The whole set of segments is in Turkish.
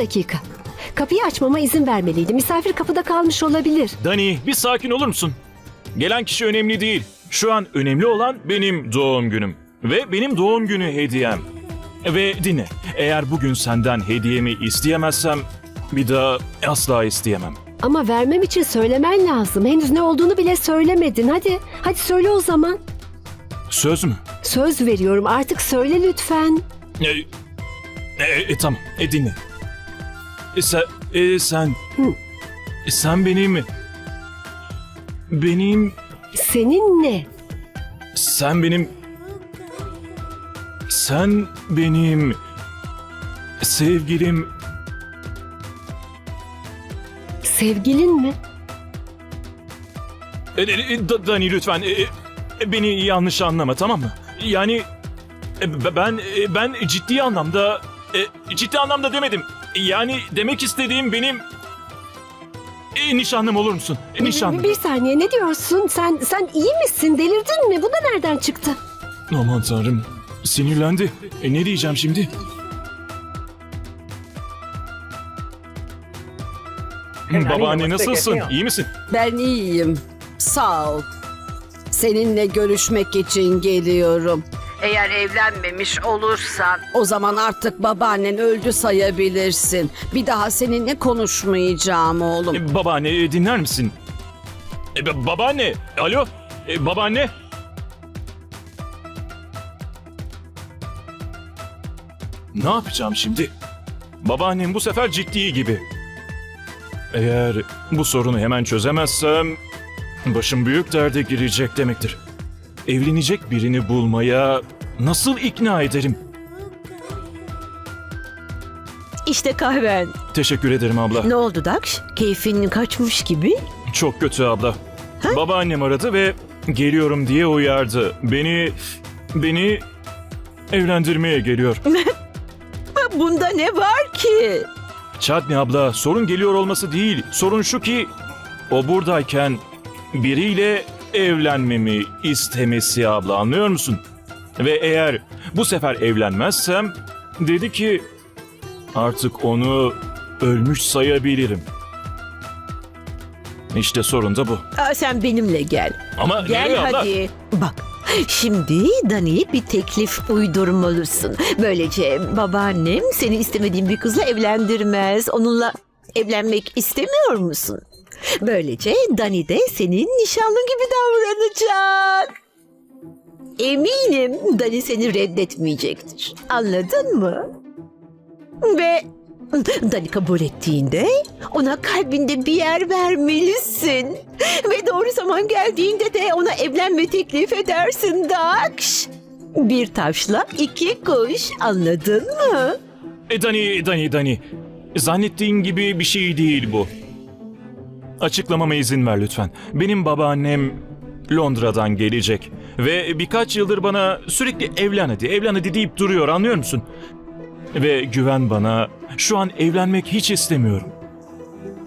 dakika. Kapıyı açmama izin vermeliydi. Misafir kapıda kalmış olabilir. Dani bir sakin olur musun? Gelen kişi önemli değil. Şu an önemli olan benim doğum günüm. Ve benim doğum günü hediyem. Ve dinle. Eğer bugün senden hediyemi isteyemezsem bir daha asla isteyemem. Ama vermem için söylemen lazım. Henüz ne olduğunu bile söylemedin. Hadi, hadi söyle o zaman. Söz mü? Söz veriyorum artık söyle lütfen. E, e, e, tamam. E, dinle. E, sen, e, sen, e, sen benim, benim, Senin ne? sen benim, sen benim sevgilim, Sevgilin mi? E, e, e, Da- Dani lütfen e, e, beni yanlış anlama tamam mı? Yani e, b- ben e, ben ciddi anlamda e, ciddi anlamda demedim. Yani demek istediğim benim e, nişanlım olur musun? E, nişanlım. Bir, saniye ne diyorsun? Sen sen iyi misin? Delirdin mi? Bu da nereden çıktı? Aman tanrım sinirlendi. E, ne diyeceğim şimdi? Babaanne nasılsın? İyi misin? Ben iyiyim. Sağ ol. Seninle görüşmek için geliyorum. Eğer evlenmemiş olursan o zaman artık babaannen öldü sayabilirsin. Bir daha seninle konuşmayacağım oğlum. E, babaanne e, dinler misin? E, ba- babaanne alo E, babaanne. Ne yapacağım şimdi? Babaannem bu sefer ciddi gibi. Eğer bu sorunu hemen çözemezsem başım büyük derde girecek demektir. Evlenecek birini bulmaya nasıl ikna ederim? İşte kahven. Teşekkür ederim abla. Ne oldu Dakş? Keyfin kaçmış gibi. Çok kötü abla. Babaannem aradı ve geliyorum diye uyardı. Beni beni evlendirmeye geliyor. Bunda ne var ki? Çatni abla sorun geliyor olması değil. Sorun şu ki o buradayken biriyle evlenmemi istemesi abla anlıyor musun? Ve eğer bu sefer evlenmezsem dedi ki artık onu ölmüş sayabilirim. İşte sorun da bu. Aa, sen benimle gel. Ama Gel nereye abla? hadi. Bak. Şimdi Dani'ye bir teklif uydurmalısın. Böylece babaannem seni istemediğin bir kızla evlendirmez. Onunla evlenmek istemiyor musun? Böylece Dani de senin nişanlın gibi davranacak. Eminim Dani seni reddetmeyecektir. Anladın mı? Ve Dani kabul ettiğinde ona kalbinde bir yer vermelisin. Ve doğru zaman geldiğinde de ona evlenme teklif edersin Dakş. Bir taşla iki kuş anladın mı? E Dani, Dani, Dani. Zannettiğin gibi bir şey değil bu. Açıklamama izin ver lütfen. Benim babaannem Londra'dan gelecek. Ve birkaç yıldır bana sürekli evlen hadi, evlen hadi deyip duruyor anlıyor musun? Ve güven bana, şu an evlenmek hiç istemiyorum.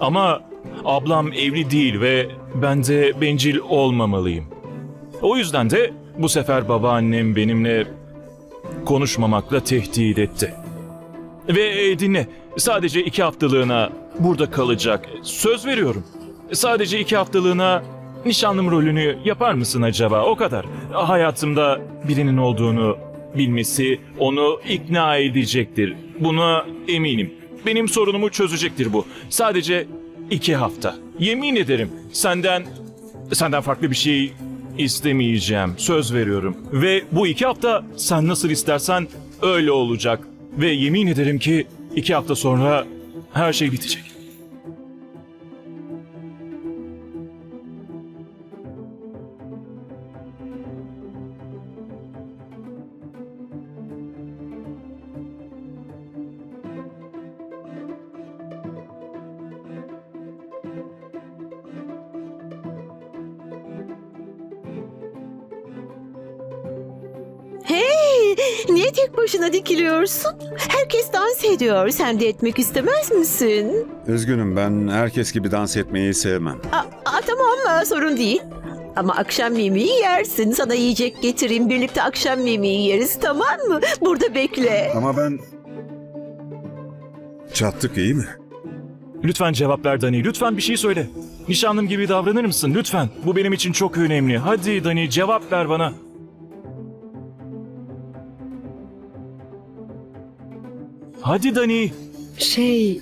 Ama ablam evli değil ve ben de bencil olmamalıyım. O yüzden de bu sefer babaannem benimle konuşmamakla tehdit etti. Ve e, dinle, sadece iki haftalığına burada kalacak. Söz veriyorum. Sadece iki haftalığına nişanlım rolünü yapar mısın acaba? O kadar. Hayatımda birinin olduğunu bilmesi onu ikna edecektir. Buna eminim. Benim sorunumu çözecektir bu. Sadece iki hafta. Yemin ederim senden senden farklı bir şey istemeyeceğim. Söz veriyorum. Ve bu iki hafta sen nasıl istersen öyle olacak. Ve yemin ederim ki iki hafta sonra her şey bitecek. Niye tek başına dikiliyorsun? Herkes dans ediyor. Sen de etmek istemez misin? Üzgünüm ben herkes gibi dans etmeyi sevmem. Aa, aa, tamam sorun değil. Ama akşam yemeği yersin. Sana yiyecek getireyim. Birlikte akşam yemeği yeriz tamam mı? Burada bekle. Ama ben... Çattık iyi mi? Lütfen cevap ver Dani. Lütfen bir şey söyle. Nişanlım gibi davranır mısın? Lütfen. Bu benim için çok önemli. Hadi Dani cevap ver bana. Hadi Dani. Şey...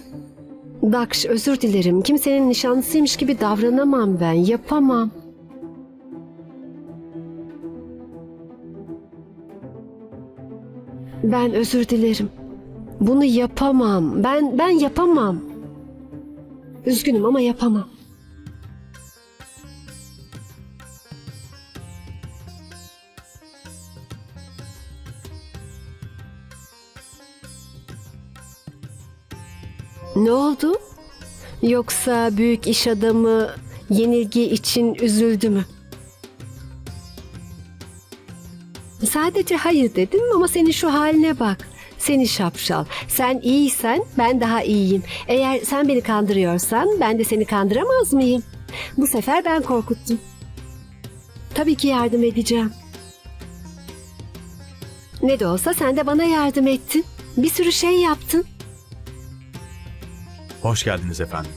Dakş özür dilerim. Kimsenin nişanlısıymış gibi davranamam ben. Yapamam. Ben özür dilerim. Bunu yapamam. Ben ben yapamam. Üzgünüm ama yapamam. Ne oldu? Yoksa büyük iş adamı yenilgi için üzüldü mü? Sadece hayır dedim ama senin şu haline bak. Seni şapşal. Sen iyiysen ben daha iyiyim. Eğer sen beni kandırıyorsan ben de seni kandıramaz mıyım? Bu sefer ben korkuttum. Tabii ki yardım edeceğim. Ne de olsa sen de bana yardım ettin. Bir sürü şey yaptın. Hoş geldiniz efendim.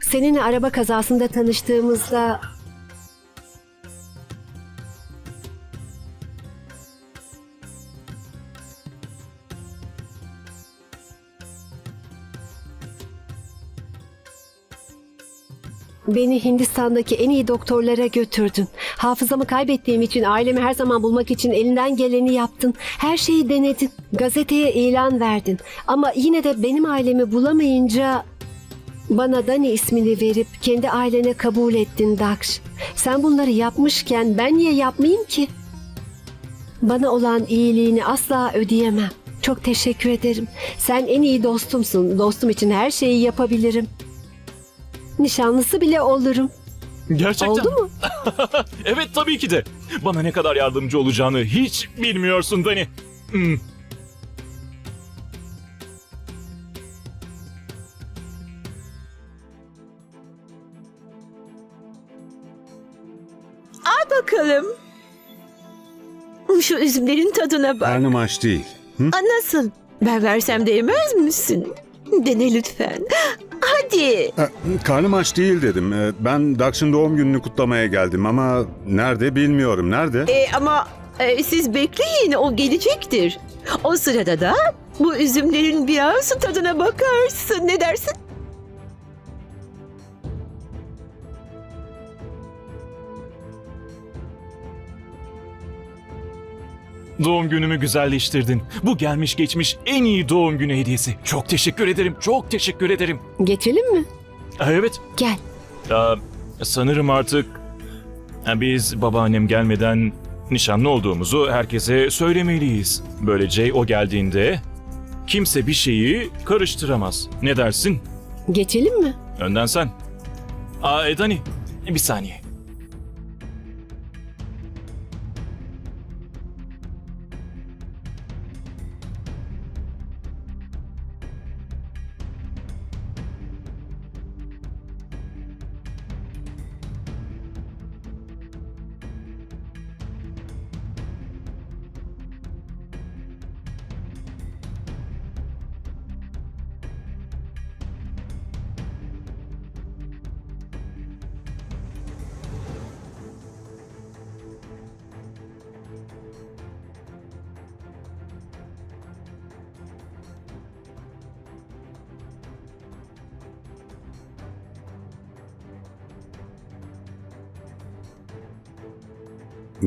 Seninle araba kazasında tanıştığımızda Beni Hindistan'daki en iyi doktorlara götürdün. Hafızamı kaybettiğim için ailemi her zaman bulmak için elinden geleni yaptın. Her şeyi denedin. Gazeteye ilan verdin. Ama yine de benim ailemi bulamayınca bana Dani ismini verip kendi ailene kabul ettin Daksh. Sen bunları yapmışken ben niye yapmayayım ki? Bana olan iyiliğini asla ödeyemem. Çok teşekkür ederim. Sen en iyi dostumsun. Dostum için her şeyi yapabilirim. Nişanlısı bile olurum. Gerçekten. Oldu mu? evet tabii ki de. Bana ne kadar yardımcı olacağını hiç bilmiyorsun Dani. Hmm. Al bakalım. Şu üzümlerin tadına bak. Karnım aç değil. Hı? Aa, nasıl? Ben versem de yemez misin? Dene lütfen. Hadi. Ha, Karnım aç değil dedim. Ee, Ben Dakş'ın doğum gününü kutlamaya geldim ama nerede bilmiyorum. Nerede? E, ama e, siz bekleyin o gelecektir. O sırada da bu üzümlerin biraz tadına bakarsın. Ne dersin? Doğum günümü güzelleştirdin. Bu gelmiş geçmiş en iyi doğum günü hediyesi. Çok teşekkür ederim. Çok teşekkür ederim. Geçelim mi? Ha, Evet. Gel. Aa, sanırım artık ha, biz babaannem gelmeden nişanlı olduğumuzu herkese söylemeliyiz. Böylece o geldiğinde kimse bir şeyi karıştıramaz. Ne dersin? Geçelim mi? Önden sen. Aa Edani, bir saniye.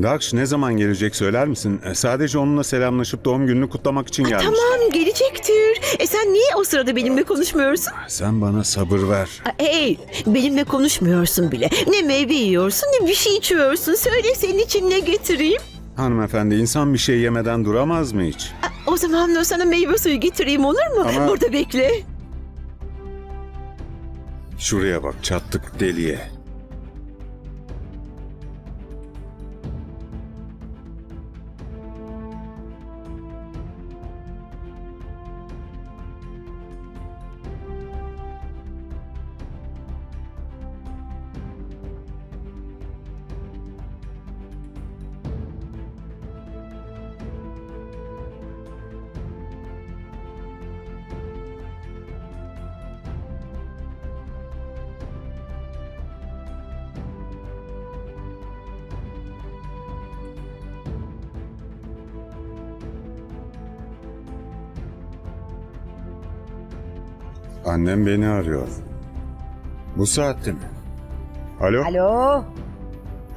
Dakş ne zaman gelecek söyler misin? Ee, Sadece onunla selamlaşıp doğum gününü kutlamak için gelmiş. Tamam gelecektir. E sen niye o sırada benimle konuşmuyorsun? Sen bana sabır ver. Aa, Hey benimle konuşmuyorsun bile. Ne meyve yiyorsun ne bir şey içiyorsun. Söyle senin için ne getireyim? Hanımefendi insan bir şey yemeden duramaz mı hiç? Aa, O zaman sana meyve suyu getireyim olur mu? Ama- Burada bekle. Şuraya bak çattık deliye. Annem beni arıyor. Bu saatte mi? Alo? Alo,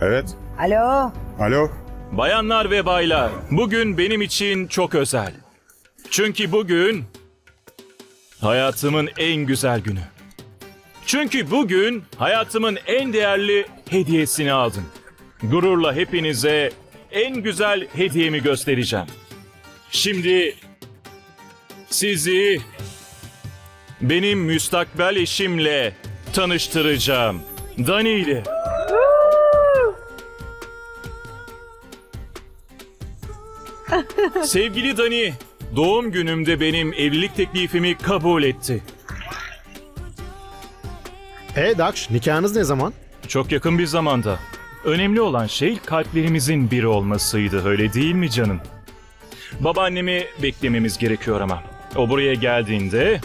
Evet. alo. Alo? Bayanlar ve baylar, bugün benim için çok özel. Çünkü bugün hayatımın en güzel günü. Çünkü bugün hayatımın en değerli hediyesini aldım. Gururla hepinize en güzel hediyemi göstereceğim. Şimdi sizi benim müstakbel eşimle tanıştıracağım. Dani ile. Sevgili Dani, doğum günümde benim evlilik teklifimi kabul etti. E Dakş, nikahınız ne zaman? Çok yakın bir zamanda. Önemli olan şey kalplerimizin bir olmasıydı, öyle değil mi canım? Babaannemi beklememiz gerekiyor ama. O buraya geldiğinde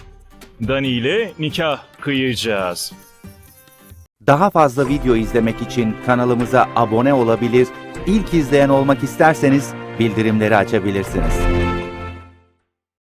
Dani ile nikah kıyacağız. Daha fazla video izlemek için kanalımıza abone olabilir, ilk izleyen olmak isterseniz bildirimleri açabilirsiniz.